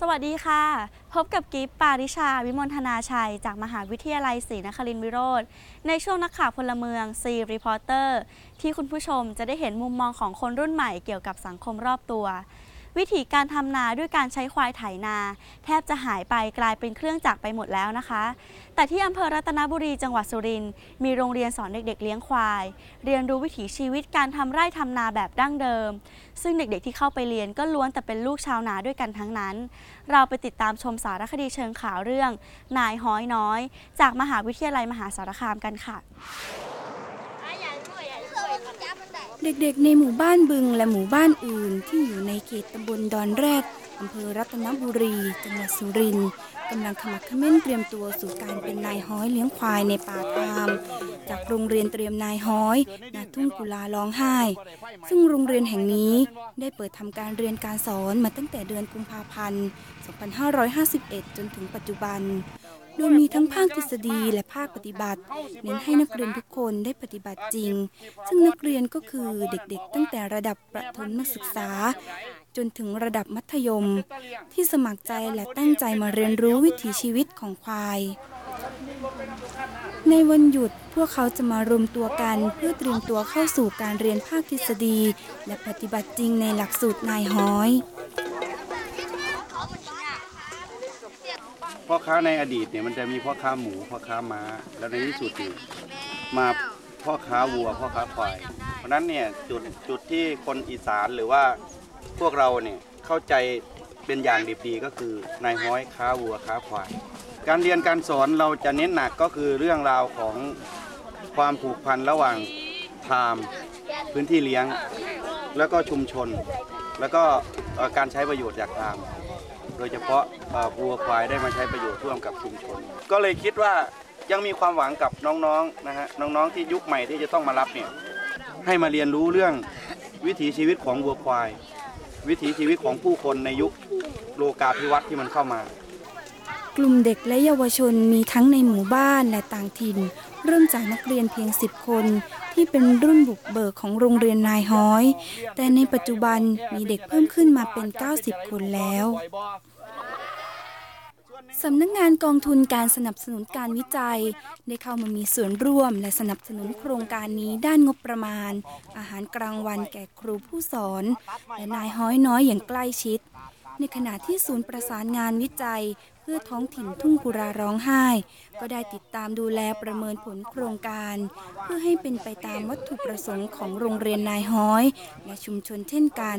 สวัสดีค่ะ พบกับกิฟปาริชา วิมลธนาชัย จากมหาวิทยาลัยศรีนครินทรวิโรธในช่วงนักข่าวพลเมืองซีรีพอร์เตอร์ที่คุณผู้ชมจะได้เห็นมุมมองของคนรุ่นใหม่เกี่ยวกับสังคมรอบตัว วิธีการทำนาด้วยการใช้ควายไถนา แทบจะหายไปกลายเป็นเครื่องจักรไปหมดแล้วนะคะ แต่ที่อำเภอรัตนบุรีจังหวัดสุรินทร์มีโรงเรียนสอนเด็ก ๆ เลี้ยงควาย เรียนรู้วิถีชีวิตการทำไร่ทำนาแบบดั้งเดิม ซึ่งเด็กๆที่เข้าไปเรียนก็ล้วนแต่เป็นลูกชาวนาด้วยกันทั้งนั้น เราไปติดตามชมสารคดีเชิงข่าวเรื่อง นายห้อยน้อย จากมหาวิทยาลัยมหาสารคามกันค่ะ เด็กๆในหมู่บ้านบึงและหมู่บ้านอื่นที่อยู่ในเขตตำบลดอนแรดอำเภอรัตนบุรี จังหวัดสุรินทร์กำลังขมักขม้นเตรียมตัวสู่การเป็นนายฮ้อยเลี้ยงควายในป่าทามจากโรงเรียนเตรียมนายฮ้อยนาทุ่งกุลาร้องไห้ ซึ่งโรงเรียนแห่งนี้ได้เปิดทำการเรียนการสอนมาตั้งแต่เดือนกุมภาพันธ์ 2551 จนถึงปัจจุบัน โดยมีทั้งภาคทฤษฎีและภาคปฏิบัติ เน้นให้นักเรียนทุกคนได้ปฏิบัติจริง ซึ่งนักเรียนก็คือเด็กๆ ตั้งแต่ระดับประถมศึกษา จนถึงระดับมัธยม ที่สมัครใจและตั้งใจมาเรียนรู้วิถีชีวิตของควาย ในวันหยุดพวกเขาจะมารวมตัวกันเพื่อเตรียมตัวเข้าสู่การเรียนภาคทฤษฎี และปฏิบัติจริงในหลักสูตรนายฮ้อย พ่อค้าในอดีตเนี่ยมันจะมีพ่อค้าหมูพ่อค้าม้า แล้วในที่สุดเนี่ยมาพ่อค้าวัวพ่อค้าควาย เพราะฉะนั้นเนี่ยจุดจุดที่คนอีสานหรือว่าพวกเราเนี่ยเข้าใจเป็นอย่างดีดีก็คือนายห้อยค้าวัวค้าควาย การเรียนการสอนเราจะเน้นหนักก็คือเรื่องราวของความผูกพันระหว่างไทม์พื้นที่เลี้ยง แล้วก็ชุมชน แล้วก็เอ่อการใช้ประโยชน์จากไทม์ โดยเฉพาะวัวควายได้มาใช้ประโยชน์ร่วมกับชุมชน ก็เลยคิดว่ายังมีความหวังกับน้องๆนะฮะน้องๆที่ยุคใหม่ที่จะต้องมารับเนี่ยให้มาเรียนรู้เรื่องวิถีชีวิตของวัวควาย วิถีชีวิตของผู้คนในยุคโลกาภิวัตน์ที่มันเข้ามา กลุ่มเด็กและเยาวชนมีทั้งในหมู่บ้านและต่างถิ่น เริ่มจากนักเรียนเพียง 10 คน ที่เป็นรุ่นบุกเบิกของโรงเรียนนายฮ้อย แต่ในปัจจุบันมีเด็กเพิ่มขึ้นมาเป็น 90 คนแล้วสำนักงานกองทุนการสนับสนุนการวิจัย ได้เข้ามามีส่วนร่วมและสนับสนุนโครงการนี้ด้านงบประมาณ อาหารกลางวันแก่ครูผู้สอน และนายฮ้อยน้อยอย่างใกล้ชิด ในขณะที่ศูนย์ประสานงานวิจัย เพื่อท้องถิ่นทุ่งกุราร้องไห้ ก็ได้ติดตามดูแลประเมินผลโครงการ เพื่อให้เป็นไปตามวัตถุประสงค์ของโรงเรียนนายฮ้อย และชุมชนเช่นกัน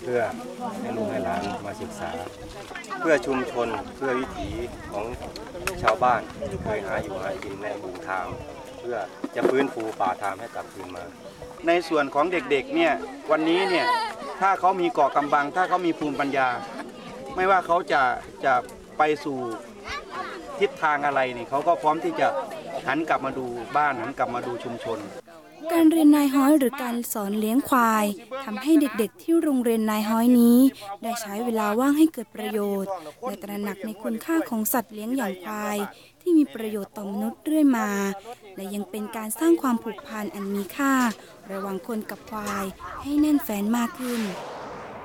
เพื่อให้ลูกให้หลานมาศึกษา เพื่อชุมชนเพื่อวิถีของชาวบ้านที่เคยหาอยู่หากินในหมู่ทางเพื่อจะฟื้นฟูป่าทามให้กลับคืนมา ในส่วนของเด็กๆเนี่ยวันนี้เนี่ย ถ้าเขามีเกาะกำบัง ถ้าเขามีภูมิปัญญา ไม่ว่าเขาจะจะไปสู่ทิศทางอะไรเนี่ยเขาก็พร้อมที่จะหันกลับมาดูบ้านหันกลับมาดูชุมชน การเรียนนายฮ้อยหรือการสอนเลี้ยงควายทำให้เด็กๆ ที่โรงเรียนนายฮ้อยนี้ ได้ใช้เวลาว่างให้เกิดประโยชน์ และตระหนักในคุณค่าของสัตว์เลี้ยงอย่างควาย ที่มีประโยชน์ต่อมนุษย์เรื่อยมา และยังเป็นการสร้างความผูกพันอันมีค่า ระหว่างคนกับควายให้แน่นแฟนมากขึ้น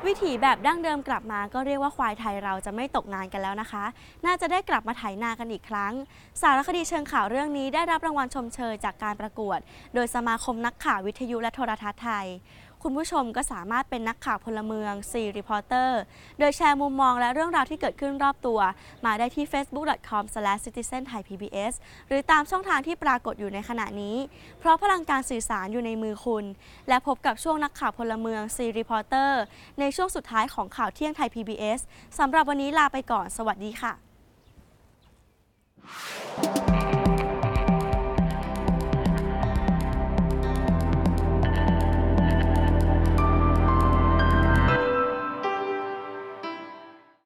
วิถีแบบดั้งเดิมกลับมาก็เรียกว่าควายไทยเราจะไม่ตกงานกันแล้วนะคะ น่าจะได้กลับมาไถนากันอีกครั้ง สารคดีเชิงข่าวเรื่องนี้ได้รับรางวัลชมเชยจากการประกวด โดยสมาคมนักข่าววิทยุและโทรทัศน์ไทย คุณผู้ชมก็สามารถเป็นนักข่าวพลเมืองซีรีพอร์เตอร์โดยแชร์มุมมองและเรื่องราวที่เกิดขึ้นรอบตัว มาได้ที่ facebook.com/citizenthai.pbs หรือตามช่องทางที่ปรากฏอยู่ในขณะนี้ เพราะพลังการสื่อสารอยู่ในมือคุณ และพบกับช่วงนักข่าวพลเมืองซีรีพอร์เตอร์ในช่วงสุดท้ายของข่าวเที่ยงไทย PBS สำหรับวันนี้ลาไปก่อน สวัสดีค่ะ you